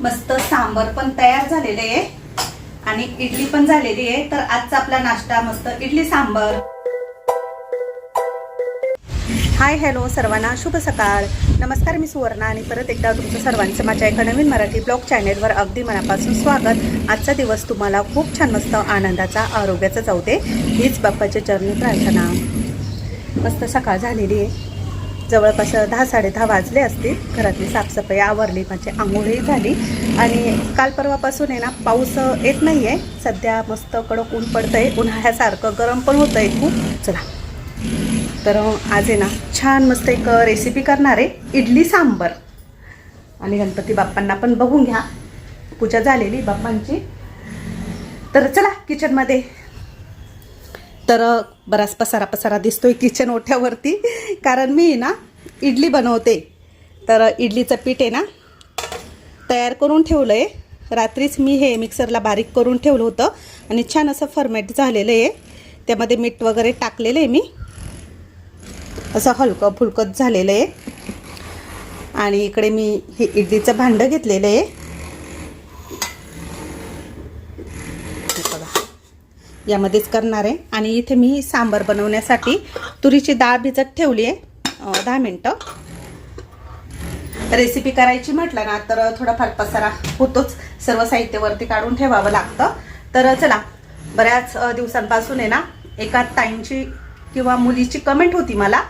मस्त सांबर पण तयार झालेले आहे. आणि इडली पण झालेली आहे. तर आजचा आपला नाश्ता मस्त इडली सांबर. हाय हॅलो सर्वांना. शुभ सकाळ. नमस्कार मी सुवर्णा आणि परत एकदा तुमचं सर्वांचं माझ्या एका नवीन मराठी ब्लॉग चॅनेलवर अगदी मनापासून स्वागत. आजचा दिवस तुम्हाला खूप छान मस्त आनंदाचा आरोग्याचा जाऊ दे. हीच बाप्पाच्या चरणी प्रार्थना. मस्त सकाळ झालेली आहे. जवळपास दहा साडेदहा वाजले असतील. घरातली साफसफाई आवरली माझी आंघोळही झाली. आणि काल परवापासून आहे ना पाऊस येत नाही आहे सध्या मस्त कडक ऊन पडतंय. उन्हाळ्यासारखं गरम पण होतं आहे खूप. चला. तर आज आहे ना छान मस्त एक रेसिपी करणार आहे. इडली सांबर. आणि गणपती बाप्पांना पण बघून घ्या. पूजा झालेली बाप्पांची. तर चला किचनमध्ये तर बराच पसारा पसारा दिसतोय किचन ओठ्यावरती कारण मी ना इडली बनवते. तर इडलीचं पीठ आहे ना तयार करून ठेवलं आहे रात्रीच मी हे मिक्सरला बारीक करून ठेवलं होतं आणि छान असं फर्मेट झालेलं आहे. त्यामध्ये मीठ वगैरे टाकलेलं आहे मी. असं हलकं फुलकत झालेलं आहे. आणि इकडे मी हे इडलीचं भांडं घेतलेलं आहे हे बघा यामध्येच करणार आहे. आणि इथे मी सांबर बनवण्यासाठी तुरीची डाळ भिजत ठेवली आहे. दहा मिनटं. रेसिपी करायची म्हटलं ना तर थोडाफार पसारा होतोच. सर्व साहित्यावरती काढून ठेवावं लागतं. तर चला बऱ्याच दिवसांपासून आहे ना एका ताईंची किंवा मुलीची कमेंट होती मला.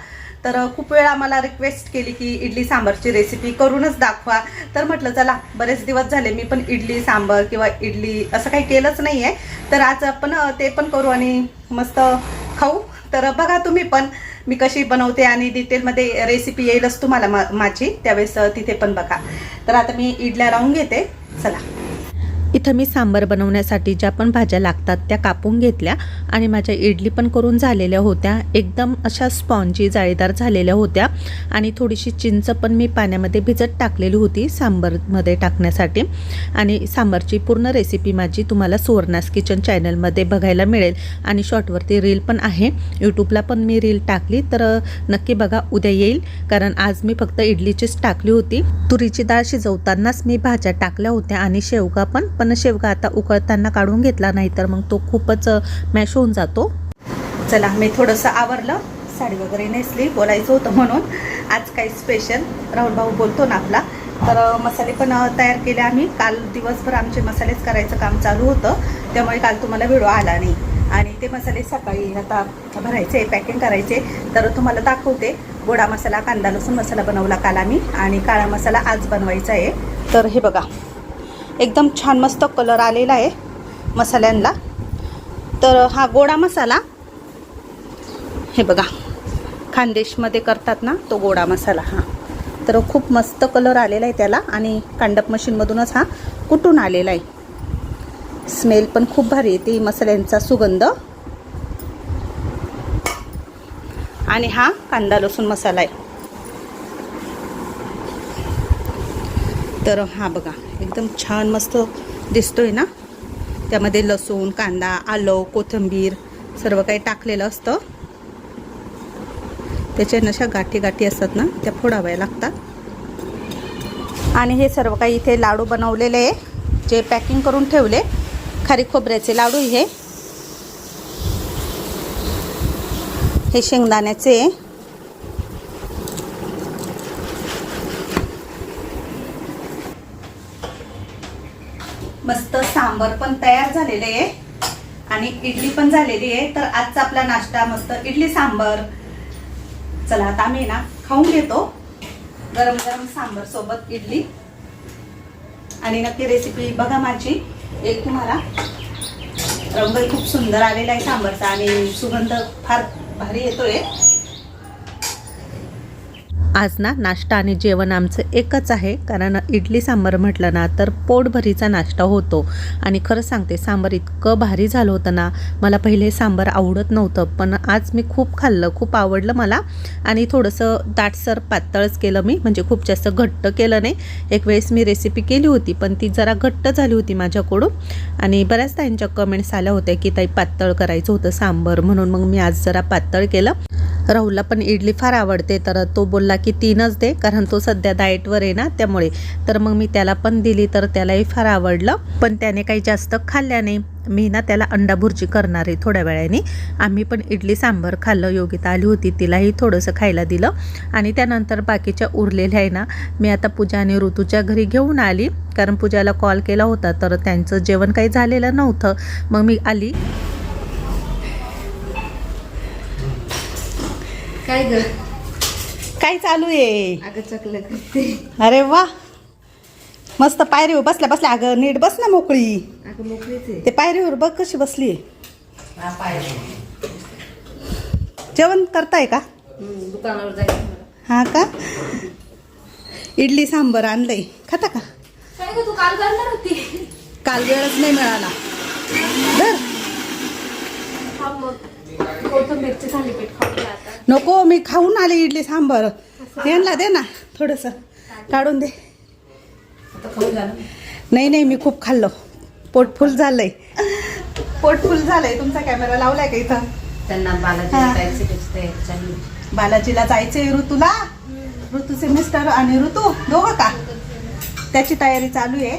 तर खूप वेळा मला रिक्वेस्ट केली की इडली सांबारची रेसिपी करूनच दाखवा. तर म्हटलं चला बरेच दिवस झाले मी पण इडली सांबर किंवा इडली असं काही केलंच नाही आहे तर आज आपण ते पण करू आणि मस्त खाऊ. तर बघा तुम्ही पण मी कशी बनवते आणि डिटेलमध्ये रेसिपी येईलच तुम्हाला मा माझी. त्यावेळेस तिथे पण बघा. तर आता मी इडल्या राहून घेते. चला. इथं मी सांबार बनवण्यासाठी ज्या पण भाज्या लागतात त्या कापून घेतल्या आणि माझ्या इडली पण करून झालेल्या होत्या. एकदम अशा स्पॉन्जी जाळीदार झालेल्या होत्या आणि थोडीशी चिंच पण मी पाण्यामध्ये भिजत टाकलेली होती सांबरमध्ये टाकण्यासाठी. आणि सांबारची पूर्ण रेसिपी माझी तुम्हाला सुवर्णास किचन चॅनलमध्ये बघायला मिळेल आणि शॉर्टवरती रील पण आहे. यूट्यूबला पण मी रील टाकली तर नक्की बघा उद्या येईल. कारण आज मी फक्त इडलीचीच टाकली होती. तुरीची डाळ शिजवतानाच मी भाज्या टाकल्या होत्या आणि शेवगा पण पण शेवगा आता उकळताना काढून घेतला नाही तर मग तो खूपच मॅश होऊन जातो. चला मी थोडंसं आवरलं. साडी वगैरे नेसली बोलायचं होतं म्हणून. आज काही स्पेशल राहुल भाऊ बोलतो ना आपला. तर मसाले पण तयार केले आम्ही. काल दिवसभर आमचे मसालेच करायचं काम चालू होतं. त्यामुळे काल तुम्हाला व्हिडिओ आला नाही. आणि ते मसाले सकाळी आता भरायचे पॅकिंग करायचे. तर तुम्हाला दाखवते. गोडा मसाला कांदा लसूण मसाला बनवला काल आम्ही. आणि काळा मसाला आज बनवायचा आहे. तर हे बघा. एकदम छान मस्त कलर आलेला आहे मसाल्यांना तर हा गोडा मसाला हे बघा खानदेशमध्ये करतात ना तो गोडा मसाला हा. तर खूप मस्त कलर आलेला आहे त्याला आणि कांडप मशीनमधूनच हा कुटून आलेला आहे. स्मेल पण खूप भारी येते मसाल्यांचा सुगंध. आणि हा कांदा लसूण मसाला आहे. तर हा बघा एकदम छान मस्त दिसतोय ना? त्यामध्ये लसूण कांदा आलं कोथिंबीर सर्व काही टाकलेलं असतं. त्याच्या नशा गाठी गाठी असतात ना त्या फोडाव्या लागतात. आणि हे सर्व काही इथे लाडू बनवलेले आहे. जे पॅकिंग करून ठेवले खारी खोबऱ्याचे लाडू हे. हे शेंगदाण्याचे आहे. मस्त सांबर पण तयार झालेले आहे. आणि इडली पण झालेली आहे. तर आजचा आपला नाश्ता मस्त इडली सांबर. चला आता आम्ही ना खाऊन घेतो. गरम गरम सांबर सोबत इडली. आणि नक्की रेसिपी बघा माझी. एक तुम्हाला. रंगही खूप सुंदर आलेला आहे सांबरचा आणि सुगंध फार भारी येतोय. आज ना नाश्ता आणि जेवण आमचं एकच आहे. कारण इडली सांबार म्हटलं ना तर पोटभरीचा नाश्ता होतो. आणि खरं सांगते सांबार इतकं भारी झालं होतं ना मला पहिले सांबार आवडत नव्हतं. पण आज मी खूप खाल्लं खूप आवडलं मला. आणि थोडंसं दाटसर पातळच केलं मी. म्हणजे खूप जास्त घट्ट केलं नाही. एक वेळेस मी रेसिपी केली होती पण ती जरा घट्ट झाली होती माझ्याकडून. आणि बऱ्याच त्यांच्या कमेंट्स आल्या होत्या की ताई पातळ करायचं होतं सांबर. म्हणून मग मी आज जरा पातळ केलं. राहुलला पण इडली फार आवडते तर तो बोलला की तीनच दे कारण तो सध्या डाएटवर आहे ना त्यामुळे. तर मग मी त्याला पण दिली तर त्यालाही फार आवडलं. पण त्याने काही जास्त खाल्ल्या नाही. मी ना त्याला अंडा भुर्जी करणार आहे थोड्या वेळाने. आम्ही पण इडली सांबर खाल्लं योगिता आली होती तिलाही थोडंसं खायला दिलं. आणि त्यानंतर बाकीच्या उरलेल्या आहे ना मी आता पूजा आणि ऋतूच्या घरी घेऊन आली. कारण पूजाला कॉल केला होता तर त्यांचं जेवण काही झालेलं नव्हतं. मग मी आली. काय ग? काय चालू आहे? अगं चकलं करते. अरे वा. मस्त पायरीवर बसल्या बसल्या. अगं नीट बस ना मोकळी. अगं मोकळीच आहे. ते पायरीवर बघ कशी बसली जेवण करताय का? हम्म, दुकानावर जायचं मला. हा का? इडली सांबर आणलंय. खाता का? काय ग तू काल करणार होती? काल वेळच नाही मिळाला. धर. मग. कोथिंबीरची थालीपीठ आता. नको मी खाऊन आले इडली सांबर. यांना दे ना थोडस. काढून दे. आता खाऊ झालं नाही नाही मी खूप खाल्लं. पोट फुल झालंय. पोट फुल झालंय. तुमचा कॅमेरा लावलाय का इथं? त्यांना. बालाजीला जायचंय ऋतूला. ऋतूचे मिस्टर आणि ऋतू दोघं का? त्याची तयारी चालू आहे.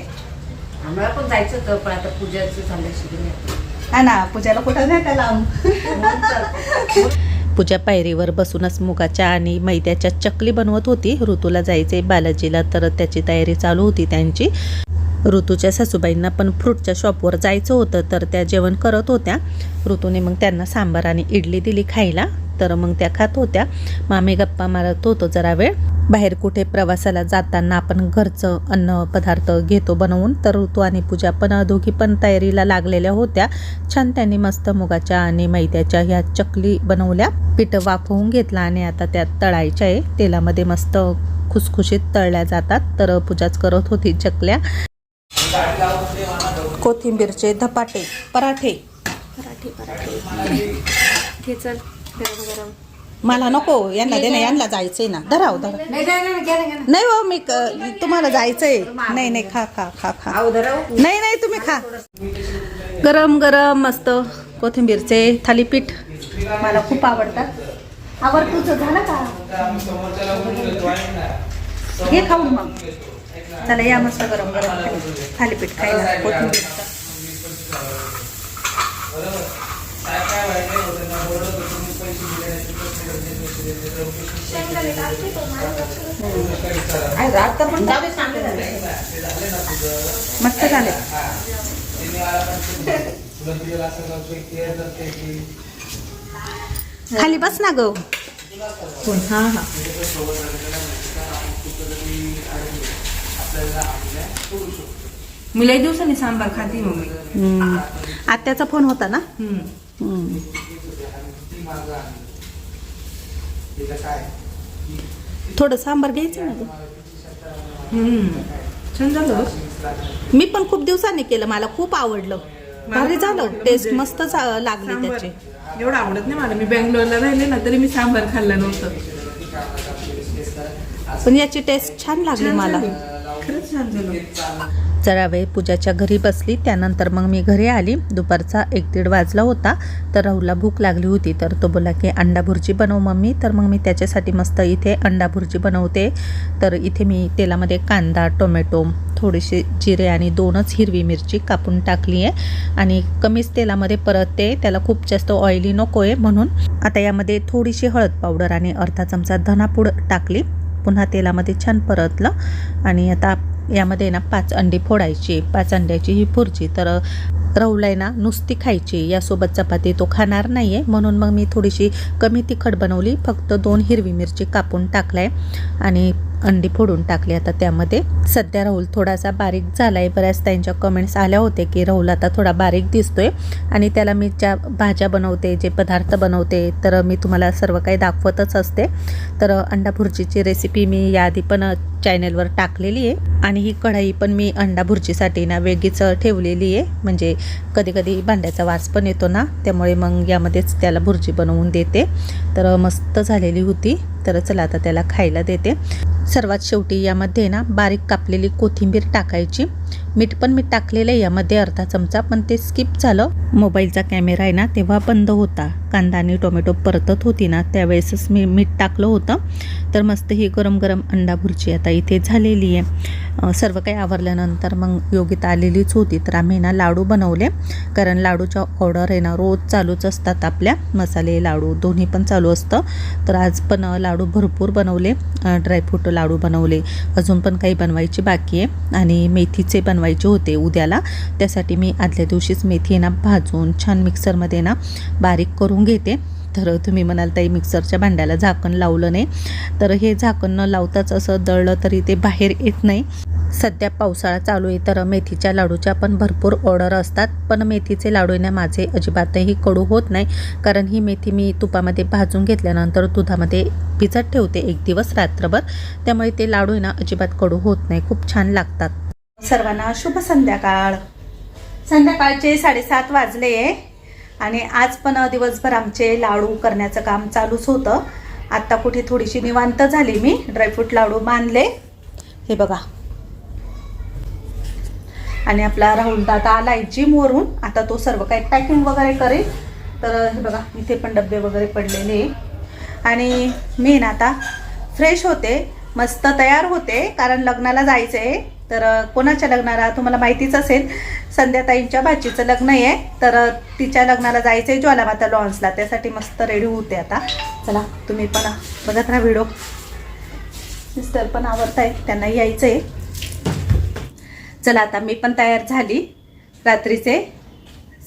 आम्हाला पण जायचं होतं पण आता पूजाचं झालं शिकले. हा ना पूजाला कुठं नाही लांब पूजा पायरीवर बसूनच मुगाच्या आणि मैद्याच्या चकली बनवत होती. ऋतूला जायचे बालाजीला तर त्याची तयारी चालू होती त्यांची. ऋतूच्या सासूबाईंना पण फ्रूटच्या शॉपवर जायचं होतं तर त्या जेवण करत होत्या. ऋतूने मग त्यांना सांबार आणि इडली दिली खायला तर मग त्या खात होत्या. मामी गप्पा मारत होतो जरा वेळ. बाहेर कुठे प्रवासाला जाताना आपण घरचं अन्न पदार्थ घेतो बनवून तर ऋतू आणि पूजा पण दोघी पण तयारीला लागलेल्या होत्या. छान त्यांनी मस्त मुगाच्या आणि मैद्याच्या ह्या चकली बनवल्या. पीठ वाफवून घेतलं आणि आता त्या तळायच्या आहे. तेलामध्ये मस्त खुसखुशीत तळल्या जातात तर पूजाच करत होती चकल्या. कोथिंबीरचे धपाटे पराठे. पराठे पराठे. घे चल गरम गरम. मला नको यांना दे ना यांना जायचंय ना. धराव धरा नाही नाही हो मी क- तुम्हाला जायचंय. नाही नाही खा खा खा खा. नाही नाही तुम्ही खा. गरम गरम मस्त कोथिंबीरचे थालीपीठ. मला खूप आवडतात. आवड तुझं झालं का? हे खाऊन मग. चला या मस्त गरम गरम थाली- थालीपीठ खायला कोथिंबीरचं आहे, आता पण जाऊ दे, चांगलं झालं. मस्त झाले. खाली बस ना ग. हा हा. मी लई दिवसांनी सांबार खाते मम्मी. आत्याचा फोन होता ना. थोडं सांबार घ्यायचं ना. छान झालं मी पण खूप दिवसांनी केलं मला खूप आवडलं. भारी झालं टेस्ट मस्त चा- लागली त्याची. एवढं आवडत नाही मला. मी बँगलोरला राहिले ना तरी मी सांबार खाल्लं नव्हतं. पण याची टेस्ट छान लागली मला. खरंच छान झालं. जरा वेळ पूजाच्या घरी बसली त्यानंतर मग मी घरी आली. दुपारचा एक दीड वाजला होता तर राहुलला भूक लागली होती तर तो बोला की अंडा भुर्जी बनव मम्मी. तर मग मी त्याच्यासाठी मस्त इथे अंडा भुर्जी बनवते. तर इथे मी तेलामध्ये कांदा टोमॅटो थोडीशी जिरे आणि दोनच हिरवी मिरची कापून टाकली आहे आणि कमीच तेलामध्ये परतते त्याला खूप जास्त ऑइली नको आहे म्हणून. आता यामध्ये थोडीशी हळद पावडर आणि अर्धा चमचा धनापूड टाकली. पुन्हा तेलामध्ये छान परतलं. आणि आता यामध्ये ना पाच अंडी फोडायची पाच अंड्याची ही भुर्जी तर रवलाय आहे ना नुसती खायची. यासोबत चपाती तो खाणार नाही आहे म्हणून मग मी थोडीशी कमी तिखट बनवली. फक्त दोन हिरवी मिरची कापून टाकलाय. आणि अंडी फोडून टाकली. आता त्यामध्ये सध्या राहुल थोडासा बारीक झाला आहे बऱ्याच त्यांच्या कमेंट्स आल्या होते की राहुल आता थोडा बारीक दिसतोय आणि त्याला मी ज्या भाज्या बनवते जे पदार्थ बनवते तर मी तुम्हाला सर्व काही दाखवतच असते. तर अंडा भुर्जीची रेसिपी मी याआधी पण चॅनलवर टाकलेली आहे. आणि ही कढाई पण मी अंडा भुर्जीसाठी ना वेगळीच ठेवलेली आहे. म्हणजे कधी कधी भांड्याचा वास पण येतो ना त्यामुळे मग यामध्येच त्याला भुर्जी बनवून देते. तर मस्त झालेली होती. तर चला आता त्याला खायला देते. सर्वात शेवटी यामध्ये ना बारीक कापलेली कोथिंबीर टाकायची. मीठ पण मी टाकलेलं आहे यामध्ये अर्धा चमचा. पण ते स्किप झालं. मोबाईलचा कॅमेरा आहे ना तेव्हा बंद होता. कांदा आणि टोमॅटो परतत होती ना त्यावेळेसच मी मीठ टाकलं होतं. तर मस्त ही गरम गरम अंडा भुर्जी आता इथे झालेली आहे. सर्व काही आवरल्यानंतर मग योगिता आलेलीच होती. तर आम्ही ना लाडू बनवले. कारण लाडूच्या ऑर्डर आहे ना रोज चालूच असतात आपल्या. मसाले लाडू दोन्ही पण चालू असतं. तर आज पण लाडू भरपूर बनवले. ड्रायफ्रूट लाडू बनवले. अजून पण काही बनवायची बाकी आहे. आणि मेथीचे बनवायचे होते उद्याला त्यासाठी मी आदल्या दिवशीच मेथी ना भाजून छान मिक्सरमध्ये ना बारीक करून घेते. तर तुम्ही म्हणाल ताई मिक्सरच्या भांड्याला झाकण लावलं नाही. तर हे झाकण न लावताच असं दळलं तरी ते बाहेर येत नाही. सध्या पावसाळा चालू आहे तर मेथीच्या लाडूच्या पण भरपूर ऑर्डर असतात. पण मेथीचे लाडू आहे ना माझे अजिबातही कडू होत नाही. कारण ही मेथी मी तुपामध्ये भाजून घेतल्यानंतर दुधामध्ये भिजत ठेवते एक दिवस रात्रभर. त्यामुळे ते लाडू आहे ना अजिबात कडू होत नाही. खूप छान लागतात. सर्वांना शुभ संध्याकाळ. संध्याकाळचे साडेसात वाजले आणि आज पण दिवसभर आमचे लाडू करण्याचं काम चालूच होतं. आत्ता कुठे थोडीशी निवांत झाली मी. ड्रायफ्रूट लाडू बांधले हे बघा. आणि आपला राहुल दादा आलाय जिमवरून आता तो सर्व काही पॅकिंग वगैरे करेल. तर हे बघा इथे पण डबे वगैरे पडलेले. आणि मी ना आता फ्रेश होते. मस्त तयार होते. कारण लग्नाला जायचं आहे तर कोणाच्या लग्नाला? तुम्हाला माहितीच असेल संध्याताईंच्या भाचीचं लग्न आहे. तर तिच्या लग्नाला जायचं आहे ज्वालामाता लॉन्सला. त्यासाठी मस्त रेडी होते आता. चला तुम्ही पण बघत राहा व्हिडिओ. सिस्टर पण आवडताय त्यांना यायचं आहे चला आता मी पण तयार झाली. रात्रीचे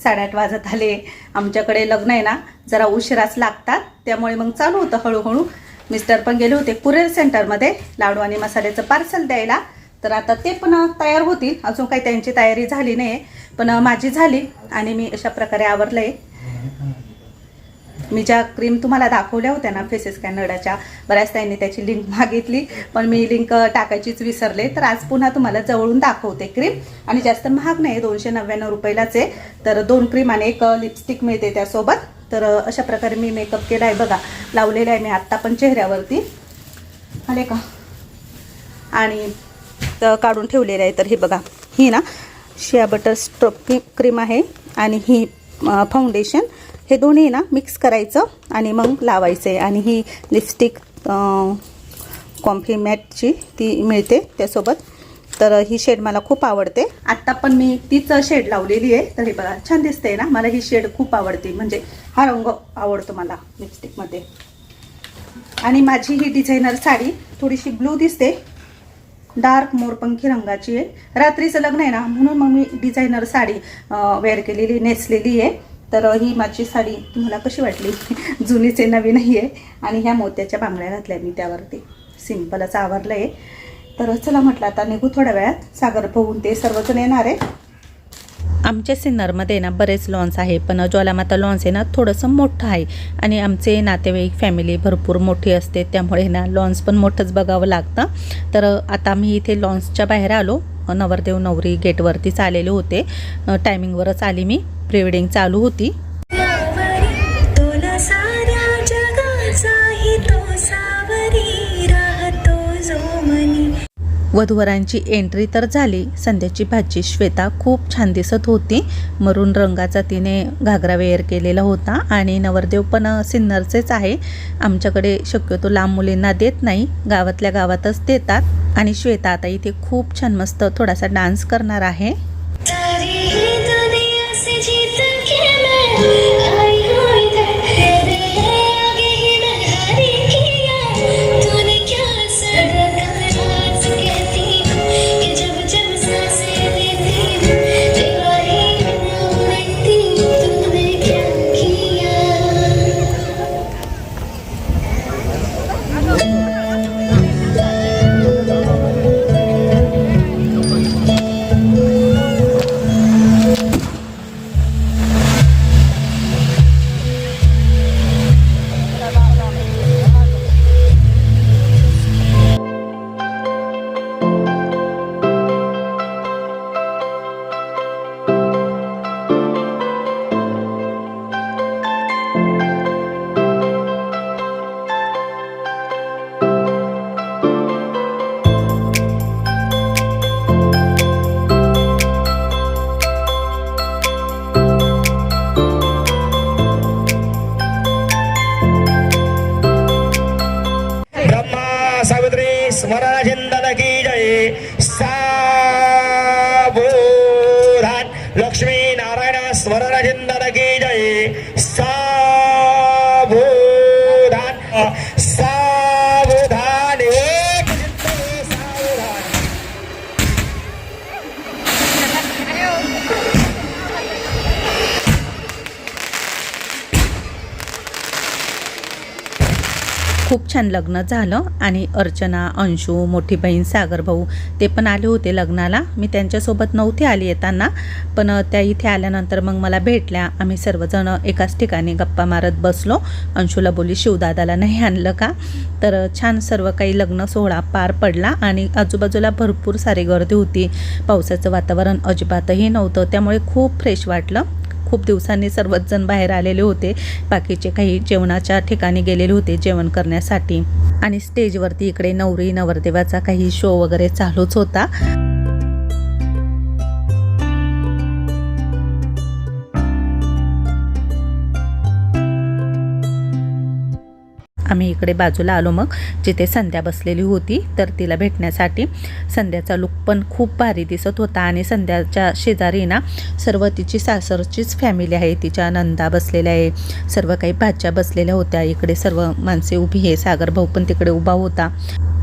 साडेआठ वाजत आले. आमच्याकडे लग्न आहे ना जरा उशिराच लागतात. त्यामुळे मग चालू होतं हळूहळू. मिस्टर पण गेले होते कुरिअर सेंटरमध्ये. लाडू आणि मसाल्याचं पार्सल द्यायला. तर आता ते पण तयार होतील. अजून काही त्यांची तयारी झाली नाही पण माझी झाली आणि मी अशा प्रकारे आवरलं. मी ज्या क्रीम तुम्हाला दाखवल्या होत्या ना फेसेस कॅनडाच्या बऱ्याच त्यांनी त्याची लिंक मागितली पण मी लिंक टाकायचीच विसरले. तर आज पुन्हा तुम्हाला जवळून दाखवते क्रीम. आणि जास्त महाग नाही दोनशे नव्याण्णव रुपयालाच आहे. तर दोन क्रीम आणि एक लिपस्टिक मिळते त्यासोबत. तर अशा प्रकारे मी मेकअप केला आहे बघा. लावलेला आहे मी आत्ता पण चेहऱ्यावरती. आले का? आणि तर काढून ठेवलेलं आहे तर हे बघा ही ना शिया बटर स्ट्रोप क्रीम आहे आणि ही फाउंडेशन हे दोन्ही ना मिक्स करायचं आणि मग लावायचं आहे आणि ही लिपस्टिक कॉम्प्लिमॅटची ती मिळते त्यासोबत. तर ही शेड मला खूप आवडते. आत्ता पण मी तीच शेड लावलेली आहे. तर हे बघा छान दिसते ना? मला ही शेड खूप आवडते. म्हणजे हा रंग आवडतो मला लिपस्टिकमध्ये आणि माझी ही डिझायनर साडी थोडीशी ब्लू दिसते. डार्क मोरपंखी रंगाची आहे. रात्रीचं लग्न आहे ना म्हणून मग मी डिझायनर साडी वेअर केलेली नेसलेली आहे. तर ही माझी साडी तुम्हाला कशी वाटली? जुनीच आहे नवीनही आहे. आणि ह्या मोत्याच्या बांगड्या घातल्या मी त्यावरती. सिम्पलच आवरलं आहे तर चला म्हटलं आता निघू थोड्या वेळात. सागर पोहून ते सर्वजण येणार आहे. आमच्या सिन्नरमध्ये ना बरेच लॉन्स आहे. पण ज्वालामाता लॉन्स आहे ना थोडंसं मोठं आहे. आणि आमचे नातेवाईक फॅमिली भरपूर मोठी असते. त्यामुळे ना लॉन्स पण मोठंच बघावं लागतं. तर आता मी इथे लॉन्सच्या बाहेर आलो. नवरदेव नवरी गेटवरतीच आलेले होते. टायमिंगवरच आली मी. प्री वेडिंग चालू होती. वधूवरांची एंट्री तर झाली. संध्याची भाजी श्वेता खूप छान दिसत होती. मरून रंगाचा तिने घागरा वेअर केलेला होता आणि नवरदेव पण सिन्नरचेच आहे. आमच्याकडे शक्यतो लांब मुलींना देत नाही. गावातल्या गावातच देतात. आणि श्वेता आता इथे खूप छान मस्त थोडासा डान्स करणार आहे. खूप छान लग्न झालं आणि अर्चना अंशू मोठी बहीण सागर भाऊ ते पण आले होते लग्नाला. मी त्यांच्यासोबत नव्हते आली येताना पण त्या इथे आल्यानंतर मग मला भेटल्या. आम्ही सर्वजण एकाच ठिकाणी गप्पा मारत बसलो. अंशूला बोली शिवदादाला नाही आणलं का? तर छान सर्व काही लग्न सोहळा पार पडला आणि आजूबाजूला भरपूर सारी गर्दी होती. पावसाचं वातावरण अजिबातही नव्हतं त्यामुळे खूप फ्रेश वाटलं. खूप दिवसांनी सर्वच जण बाहेर आलेले होते. बाकीचे काही जेवणाच्या ठिकाणी गेलेले होते जेवण करण्यासाठी. आणि स्टेजवरती इकडे नवरी नवरदेवाचा काही शो वगैरे चालूच होता. आम्ही इकडे बाजूला आलो मग जिथे संध्या बसलेली होती तर तिला भेटण्यासाठी संध्याचा लुक पण खूप भारी दिसत होता आणि संध्याच्या शेजारी ना सर्व तिची सासरचीच फॅमिली आहे तिच्या नंदा बसलेल्या आहे सर्व काही भाच्या बसलेल्या होत्या इकडे सर्व माणसे उभी आहे सागर भाऊ पण तिकडे उभा होता.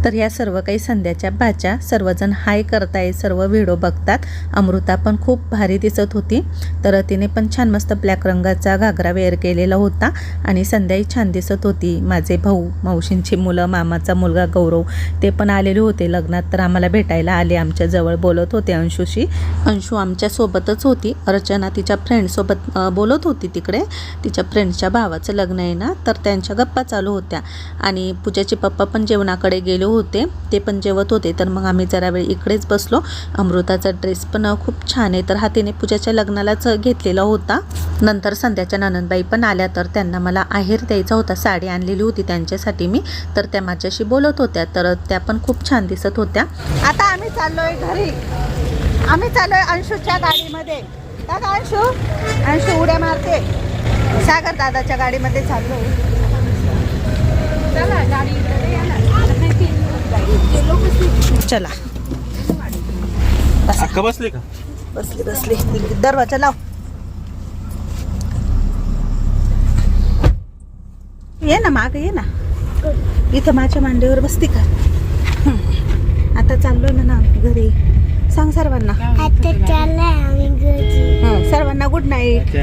तर या सर्व काही संध्याच्या भाच्या सर्वजण हाय करताय सर्व व्हिडिओ बघतात. अमृता पण खूप भारी दिसत होती. तर तिने पण छान मस्त ब्लॅक रंगाचा घागरा वेअर केलेला होता आणि संध्याही छान दिसत होती. माझे भाऊ मावशींची मुलं मामाचा मुलगा गौरव ते पण आलेले होते लग्नात. तर आम्हाला भेटायला आले. आमच्या जवळ बोलत होते अंशूशी. अंशू आमच्यासोबतच होती. अर्चना तिच्या फ्रेंडसोबत बोलत होती तिकडे. तिच्या फ्रेंडच्या भावाचं लग्न आहे ना तर त्यांच्या गप्पा चालू होत्या. आणि पूजाचे पप्पा पण जेवणाकडे गेले होते ते पण जेवत होते. तर मग आम्ही जरा वेळ इकडेच बसलो. अमृताचा ड्रेस पण खूप छान आहे. तर हा तिने पूजाच्या लग्नालाच घेतलेला होता. नंतर संध्याच्या ननंदबाई पण आल्या. तर त्यांना मला आहेर द्यायचा होता. साडी आणलेली होती त्यांच्यासाठी मी. तर त्या माझ्याशी बोलत होत्या. तर त्या पण खूप छान दिसत होत्या. आता आम्ही चाललोय घरी. आम्ही चाललोय अंशूच्या गाडीमध्ये. दादा अंशू. अंशू उड्या मारते. सागर दादाच्या गाडीमध्ये चाललो चला अक्का बसले का? बसली बसली. दरवाजा लाव. ये ना माग ये ना. इथं माझ्या मांडीवर बसती का. आता चाललोय ना ना घरी. सर्वांना. हं, सर्वांना गुड नाईट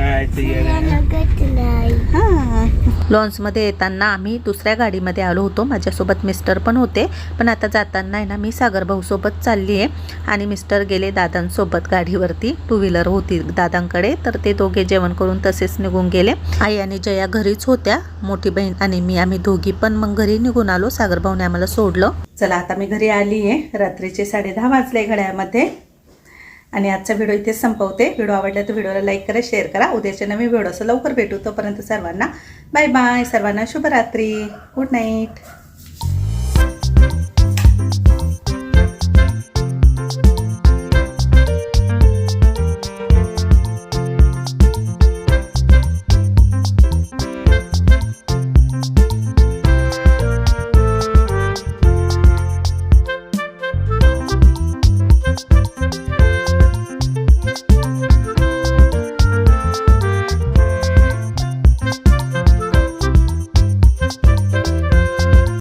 हां. लॉन्समध्ये येताना आम्ही दुसऱ्या गाडीमध्ये आलो होतो. माझ्यासोबत मिस्टर पण होते. पण आता जाताना आहे ना मी सागर भाऊसोबत चालली आहे आणि मिस्टर गेले दादांसोबत गाडीवरती. टू व्हीलर होती दादांकडे. तर ते दोघे जेवण करून तसेच निघून गेले. आई आणि जया घरीच होत्या. मोठी बहीण आणि मी आम्ही दोघी पण मग घरी निघून आलो. सागर भाऊने आम्हाला सोडलं. चला आता मी घरी आली आहे रात्रीचे साडे दहा वाजले घड्यामध्ये आणि आजचा व्हिडिओ इथेच संपवते. व्हिडिओ आवडला तर व्हिडिओला लाईक करा शेअर करा. उद्याच्या नवीन व्हिडिओ लवकर भेटू. तोपर्यंत सर्वांना बाय बाय सर्वांना शुभरात्री. Good night